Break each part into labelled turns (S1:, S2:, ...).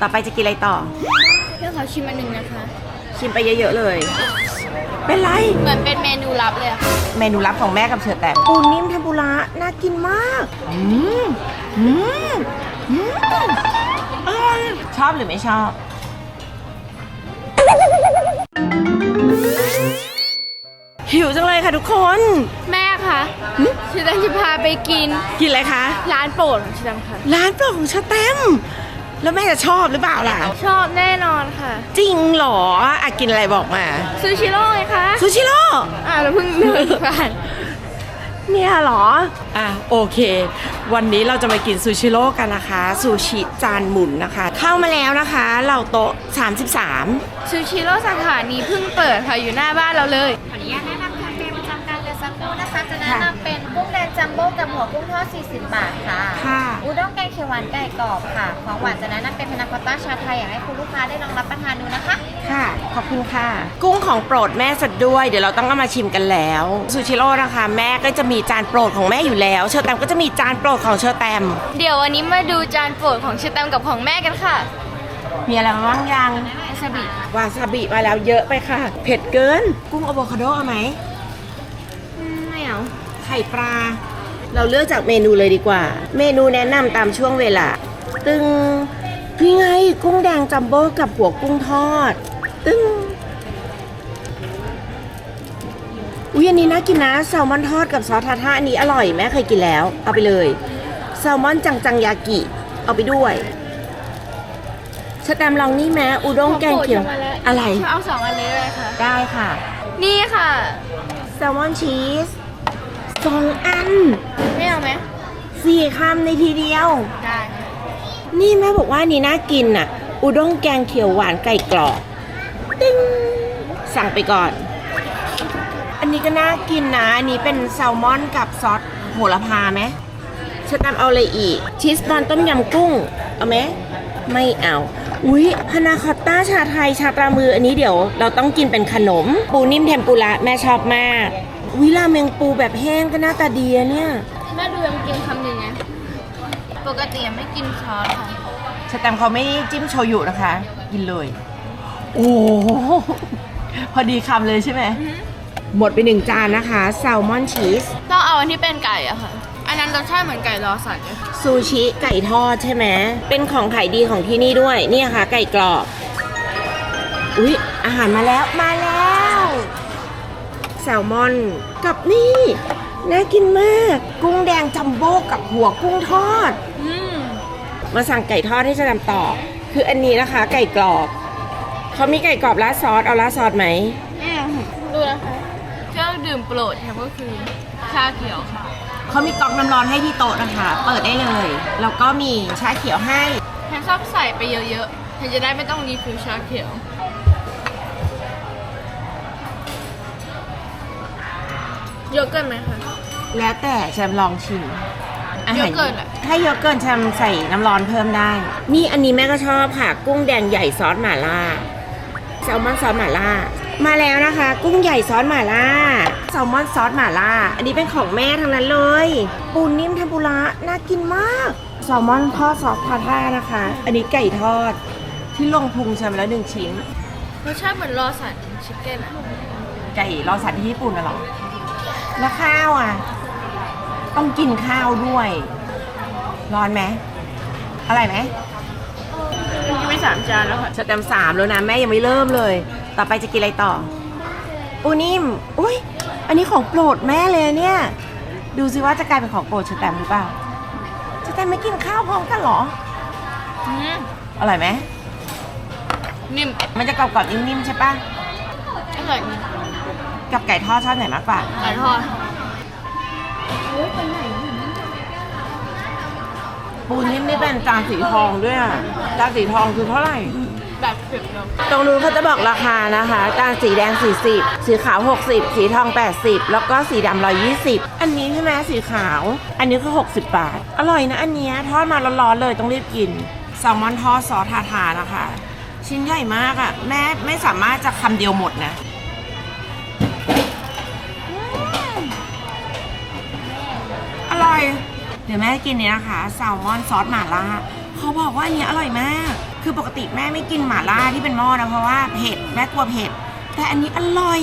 S1: ต่อไปจะกินอะไรต่อ
S2: เพื่อขอชิมอันหนึ่งนะคะ
S1: ชิมไปเยอะๆเลย เป็นไร
S2: เหมือนเป็นเมนูลับเลยอะค่ะ
S1: เมนูลับของแม่กับเชอแต่ปูนิ่มเทมปุระน่ากินมาก อืมอืมอืมอร่อยชอบหรือไม่ชอบ หิวจังเลยค่ะทุกคน
S2: แม่คะชิตันจะพาไปกิน
S1: กินอะไรคะ
S2: ร้านโปรดของชิตันค่ะ
S1: ร้านโปรดของชาแตม แล้วแม่จะชอบหรือเปล่าล่ะ
S2: ชอบแน่นอนค่ะ
S1: จริงเหรออะกินอะไรบอกมา
S2: ซูชิโร่ไงคะ
S1: ซูชิโร่
S2: อ่าเราเพิ่งเดินผ่าน
S1: เนี่ยเหรอ อะโอเค วันนี้เราจะมากินซูชิโร่กันนะคะ ซูชิจานหมุนนะคะ เข้ามาแล้วนะคะ เราโต๊ะ 33
S2: ซูชิโร่สาขานี้เพิ่งเปิดค่ะอยู่หน้าบ้านเราเลย
S3: ขออนุญาตแนะนำแคมเปญประ แนะนำเป็นกุ้งแดงจัมโบ้กับหัวกุ้งทอด 40 บาทค่ะ
S1: ค่ะ
S3: อุด้งแกงเขียวหวานไก่กรอบค่ะ ของหวานจะแนะนำเป็นพานาคอตต้าชาไทยอยากให้คุณลูกค้าได้ลองรับประทานดูนะคะ
S1: ค่ะ ขอบคุณค่ะ กุ้งของโปรดแม่สัดด้วย เดี๋ยวเราต้องเอามาชิมกันแล้วซูชิโร่นะคะ แม่ก็จะมีจานโปรดของแม่อยู่แล้ว เชอร์แตมก็จะมีจานโปรดของเชอร์แตม
S2: เดี๋ยววันนี้มาดูจานโปรดของชิตันกับของแม่กันค่ะ
S1: มีอะไรบ้างยัง
S2: วาซาบิ
S1: วาซาบิมาแล้วเยอะไปค่ะ เผ็ดเกิน กุ้งอะโวคาโดเอาไหม
S2: ไม่เอา
S1: ไข่ปลา เราเลือกจากเมนูเลยดีกว่า เมนูแนะนำตามช่วงเวลา ตึงนี่ไงกุ้งแดงจัมโบ้กับหัวกุ้งทอด ตึงอุ้ยอันนี้น่ากินนะแซลมอนทอดกับซอสทาท่าอันนี้อร่อยแม่เคยกินแล้ว เอาไปเลยแซลมอนจังจังยากิ เอาไปด้วยสแตมป์ลองนี่แม้อุด้งแกงเขียว
S2: ของโปรดจะมาแล้ว
S1: อะไร
S2: เอาสองอันนี้เลยค่ะ
S1: ได้ค่ะ
S2: นี่ค่ะ
S1: แซลมอนชีส สองอัน
S2: ไม่เอาไหม
S1: สี่คำในทีเดียว
S2: ได้ค่ะ
S1: นี่แม่บอกว่านี่น่ากินอะ อุด้งแกงเขียวหวานไก่กรอบติ้งสั่งไปก่อน อันนี้ก็น่ากินนะอันนี้เป็นแซลมอนกับซอสโหระพาไหมฉันตามเอาเลยอีก ชีสบอลต้มยำกุ้ง เอาไหมไม่เอา อุ๊ยพานาคอตต้าชาไทยชาปลามืออันนี้เดี๋ยวเราต้องกินเป็นขนม ปูนิ่มเทมปุระแม่ชอบมาก วิราเมงปูแบบแห้งก็หน้าตาดีอะเนี่ย
S2: แม่ดูยังกินคำหนึ่งไงปกติยังไม่กินซอสค่ะ
S1: สแตมป์เขาไม่จิ้มโชยุนะคะ กินเลย โอ้โหพอดีคำเลยใช่ไหม หมดไปหนึ่งจานนะคะแซลมอนชีส
S2: ต้องเอาอันที่เป็นไก่อะค่ะ อันนั้นรสชาติเหมือนไก่รอสันเลยค่ะ
S1: ซูชิไก่ทอดใช่ไหม เป็นของขายดีของที่นี่ด้วย เนี่ยค่ะ ไก่กรอบ อุ๊ย อาหารมาแล้ว มาแล้ว แซลมอนกับนี่น่ากินมาก กุ้งแดงจัมโบ้กับหัวกุ้งทอด
S2: อืม
S1: มาสั่งไก่ทอดให้จะนำต่อ คืออันนี้นะคะ ไก่กรอบเขามีไก่กรอบราดซอสเอาราดซอสไหม
S2: อืมดูนะคะเครื่องดื่มโปรดค่ะก็คือชาเขียวค่ะ
S1: เขามีก๊อกน้ำร้อนให้ที่โต๊ะนะคะ เปิดได้เลยแล้วก็มีชาเขียวให้
S2: ฉันชอบใส่ไปเยอะๆฉันจะได้ไม่ต้องรีฟิลชาเขียว เยอะเกินไหมคะ
S1: แล้วแต่แชมลองชิมอาหาร
S2: เยอะเกินอะ
S1: ถ้าเยอะเกินแชมใส่น้ำร้อนเพิ่มได้ นี่อันนี้แม่ก็ชอบค่ะ กุ้งแดงใหญ่ซอสหม่าล่าแซลมอนซอสหม่าล่า มาแล้วนะคะ กุ้งใหญ่ซอสหม่าล่าแซลมอนซอสหม่าล่า อันนี้เป็นของแม่ทั้งนั้นเลย ปูนิ่มเทมปุระน่ากินมากแซลมอนทอดซอสพาท่านะคะ อันนี้ไก่ทอดที่ลงพุงแชมแล้วหนึ่งชิ้น
S2: รสชาติเหมือนรอสันชิคเก้นอะ
S1: ไก่รอสันที่ญี่ปุ่นน่ะเหรอ แล้วข้าวอะ ต้องกินข้าวด้วย ร้อนไหมอร่อยไหม
S2: กินไปสามจานแล้วค่ะ
S1: สแตมป์สามแล้วนะ แม่ยังไม่เริ่มเลย ต่อไปจะกินอะไรต่อปูนิ่มอุ้ยอันนี้ของโปรดแม่เลยเนี่ย ดูสิว่าจะกลายเป็นของโปรดสแตมป์หรือเปล่าสแตมป์ไม่กินข้าวพร้อมกันเหรอ
S2: อืม
S1: อร่อยไหม
S2: นิ่ม
S1: มันจะกรอบๆนิ่มๆใช่ปะ
S2: อร่อยดี
S1: กับไก่ทอดชอบไหนมากกว่า
S2: ไก่ทอด
S1: ปูนิ่มนี่เป็นจานสีทองด้วยอะจานสีทองคือเท่าไหร่
S2: แบบเผ็ดเนาะ
S1: ตรงนู้นเขาจะบอกราคานะคะ จานสีแดง 40 สีขาว 60 สีทอง 80 แล้วก็สีดำ120 อันนี้ใช่ไหมสีขาว อันนี้คือ60 บาท อร่อยนะอันเนี้ยทอดมาร้อนๆเลยต้องรีบกิน แซลมอนทอดซอสทาทานะคะ ชิ้นใหญ่มากอะ่ะแม่ไม่สามารถจะคำเดียวหมดนะ ร่อย เดี๋ยวแม่กินนี้นะคะแซลมอนซอสหม่าล่าเขาบอกว่าอันนี้อร่อยมาก คือปกติแม่ไม่กินหม่าล่าที่เป็นหม้อนะเพราะว่าเผ็ดแม่กลัวเผ็ด แต่อันนี้อร่อย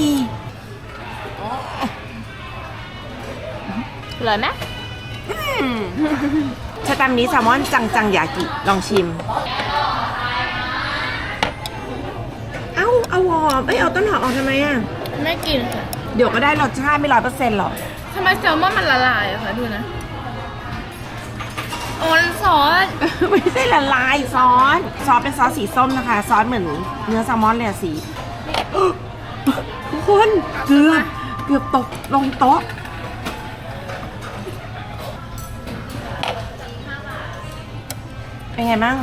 S2: อร่อยไหม
S1: อืมชะตามนี้แซลมอนจังจังยากิลองชิม เอ้าเอาหอมเอ้ยเอาต้นหอมออกทำไมอะ
S2: ไม่กินค่ะ
S1: เดี๋ยวก็ได้รสชาติไม่ร้อยเปอร์เซ็นต์หรอก
S2: ทำไมแซลมอนมันละลายอะคะดูนะ โอนซอส
S1: ไม่ใช่ละลายซอสซอสเป็นซอสสีส้มนะคะ ซอสเหมือนเนื้อแซลมอนเลยอะสี ทุกคนเกือบเกือบตกลงโต๊ะเป็นไงบ้าง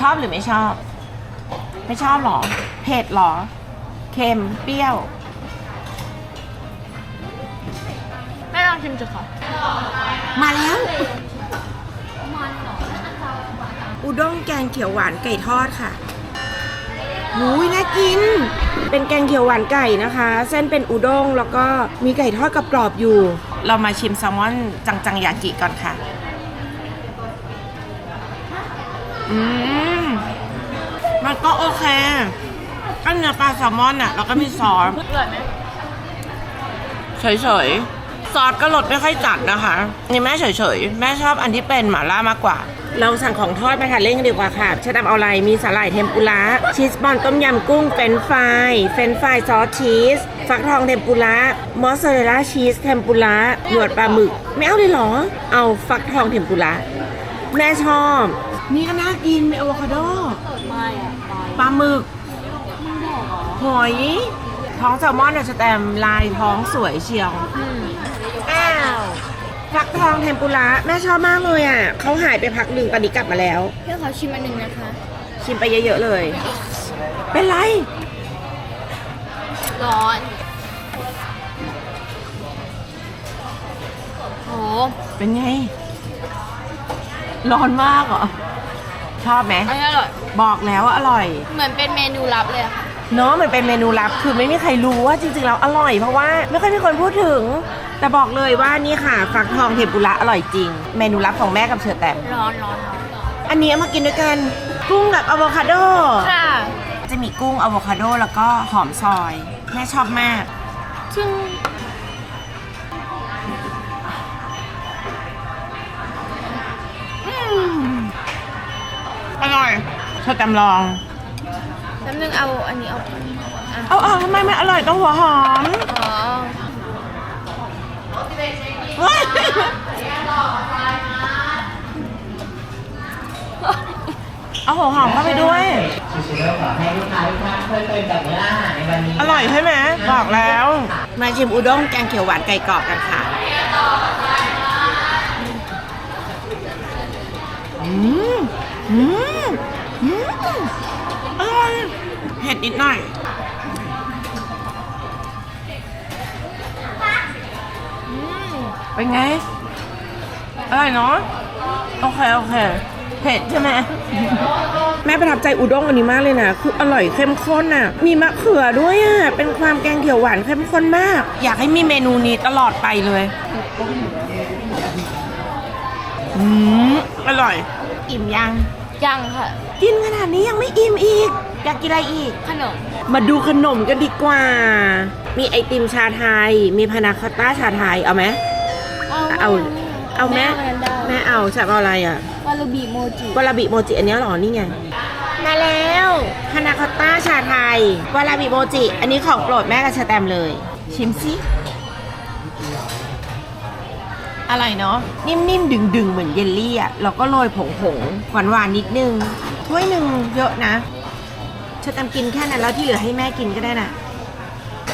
S1: ชอบหรือไม่ชอบ ไม่ชอบหรอ เผ็ดหรอ เค็ม เปรี้ยว
S2: แม่ลองชิมจุค่ะ
S1: มาแล้ว อุด้งแกงเขียวหวานไก่ทอดค่ะหูยน่ากิน เป็นแกงเขียวหวานไก่นะคะ เส้นเป็นอุด้งแล้วก็มีไก่ทอดกับกรอบๆอยู่ เรามาชิมแซลมอนจังจังยากิก่อนค่ะ อืม มันก็โอเคก็เนื้อปลาแซลมอนอะแล้วก็มีซอส
S2: อร่อยไหม
S1: เฉยๆ ซอสก็รสไม่ค่อยจัดนะคะ นี่แม่เฉยๆ แม่ชอบอันที่เป็นหม่าล่ามากกว่า เราสั่งของทอดมาทานเล่นกันดีกว่าค่ะชะดำเอาอะไรมีสาหร่ายเทมปุระชีสบอลต้มยำกุ้งเฟรนช์ฟรายเฟรนช์ฟรายซอสชีสฟักทองเทมปุระมอสซาเรลล่าชีสเทมปุระหนวดปลาหมึก ไม่เอาเลยเหรอ เอาฟักทองเทมปุระแม่ชอบ นี่ก็น่ากินมีอะโวคาโดปลาหมึกหอยท้องแซลมอนเนี่ยสแตมลายท้องสวยเชียวอ้าว ฟักทองเทมปุระแม่ชอบมากเลยอะเขาหายไปพักหนึ่งตอนนี้กลับมาแล้ว
S2: พี่ขอชิมอันหนึ่งนะคะ
S1: ชิมไปเยอะๆเลย เป็นไร
S2: ร้อนโห
S1: เป็นไง ร้อนมากเหรอ ชอบไหม
S2: อันนี้อร่อย
S1: บอกแล้วว่าอร่อย
S2: เหมือนเป็นเมนูลับเลยอะค่ะ
S1: เนาะเหมือนเป็นเมนูลับคือไม่มีใครรู้ว่าจริงๆแล้วอร่อย เพราะว่าไม่ค่อยมีคนพูดถึง แต่บอกเลยว่านี่ค่ะฟักทองเทมปุระอร่อยจริง เมนูลับของแม่กับเชอแตม
S2: ร้อนร้อนร้อน
S1: อันนี้เอามากินด้วยกันกุ้งกับอะโวคาโด
S2: ค่ะ
S1: จะมีกุ้งอะโวคาโดแล้วก็หอมซอยแม่ชอบมาก
S2: ซึ่ง
S1: อร่อยเธอจำลอง
S2: น้ำหนึ่งเอาอันนี้เอาอะ
S1: เอาเอาทำไมไม่อร่อยต้องหัวหอม
S2: อ๋อ
S1: เฮ้ยเอาหัวหอมเข้าไปด้วย
S4: ชิโร่ขอให้ลูกค้าทุกท่านเพลิดเพลินกับมื้ออาหารในวันนี้
S1: อร่อยใช่ไหมบอกแล้ว มาชิมอุด้งแกงเขียวหวานไก่กรอบกันค่ะอืมอืม ผ็ดนิดหน่อยเป็นไงอร่อยเนาะโอเคโอเคเผ็ดใช่ไหมแม่ประทับใจอุด้งอันนี้มากเลยนะ คืออร่อยเข้มข้นอะ มีมะเขือด้วยอะ เป็นความแกงเขียวหวานเข้มข้นมาก อยากให้มีเมนูนี้ตลอดไปเลย อืมอร่อย อิ่มยัง
S2: ยังค่ะ
S1: กินขนาดนี้ยังไม่อิ่มอีก อยากกินอะไรอีก
S2: ขนม
S1: มาดูขนมกันดีกว่า มีไอติมชาไทย มีพานาคอตต้าชาไทย เอาไหม เอา เอาแม่
S2: แม่เอาอันนั้นได้
S1: แม่เอาจะเอาอะไรอะ
S2: วาลูบิโมจิ
S1: วาลาบิโมจิอันเนี้ยเหรอ นี่ไง มาแล้วพานาคอตต้าชาไทยวาลาบิโมจิ อันนี้ของโปรดแม่กับชาแตมเลย ชิมสิอะไรเนาะนิ่มๆ ดึงๆ เหมือนเยลลี่อะแล้วก็โรยผงผงหวานหวานๆนิดนึงถ้วยหนึ่งเยอะนะ ชาแตมกินแค่นั้นแล้วที่เหลือให้แม่กินก็ได้นะ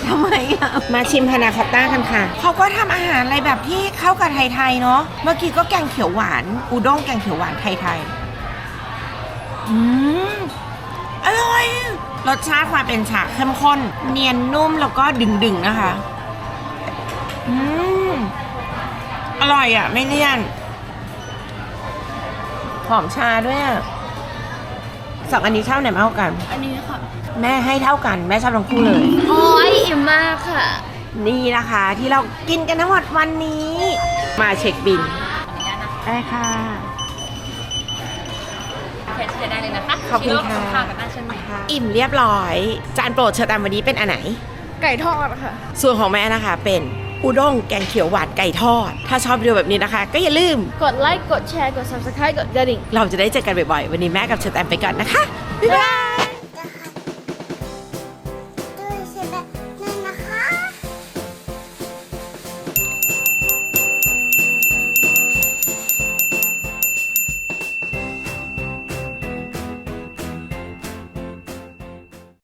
S1: ทำไมอะ มาชิมพานาคอตต้ากันค่ะ เขาก็ทำอาหารอะไรแบบที่เข้ากับไทยๆเนาะ เมื่อกี้ก็แกงเขียวหวานอุด้งแกงเขียวหวานไทยๆ อืม อร่อย รสชาติความเป็นฉาเข้มข้น เนียนนุ่มแล้วก็ดึงๆนะคะ อืม อร่อยอะ ไม่เลี่ยน หอมชาด้วยอะ สั่งอันนี้เท่าไหนมากกว่ากัน
S2: อันนี้ค่ะ
S1: แม่ให้เท่ากัน แม่ชอบทั้งคู่เลย
S2: โอ้ยอิ่มมากค่ะ
S1: นี่นะคะที่เรากินกันทั้งหมดวันนี้ มาเช็คบินได้ค่ะ
S2: แค่ใช้ได้เลยนะคะ
S1: ขอบคุณค่ะ
S2: ข้าวกับหน้าเช่นใหม่
S1: อิ่มเรียบร้อย จานโปรดเชอร์แตมวันนี้เป็นอันไหน
S2: ไก่ทอดค่ะ
S1: ส่วนของแม่นะคะเป็น อุด้งแกงเขียวหวานไก่ทอด ถ้าชอบวิดีโอแบบนี้นะคะ ก็อย่าลืม
S2: กดไลค์ กดแชร์ กด subscribe กดกระดิ่ง
S1: เราจะได้เจอกันบ่อยๆ วันนี้แม่กับเชอร์แตมไปก่อนนะคะ บ๊ายบาย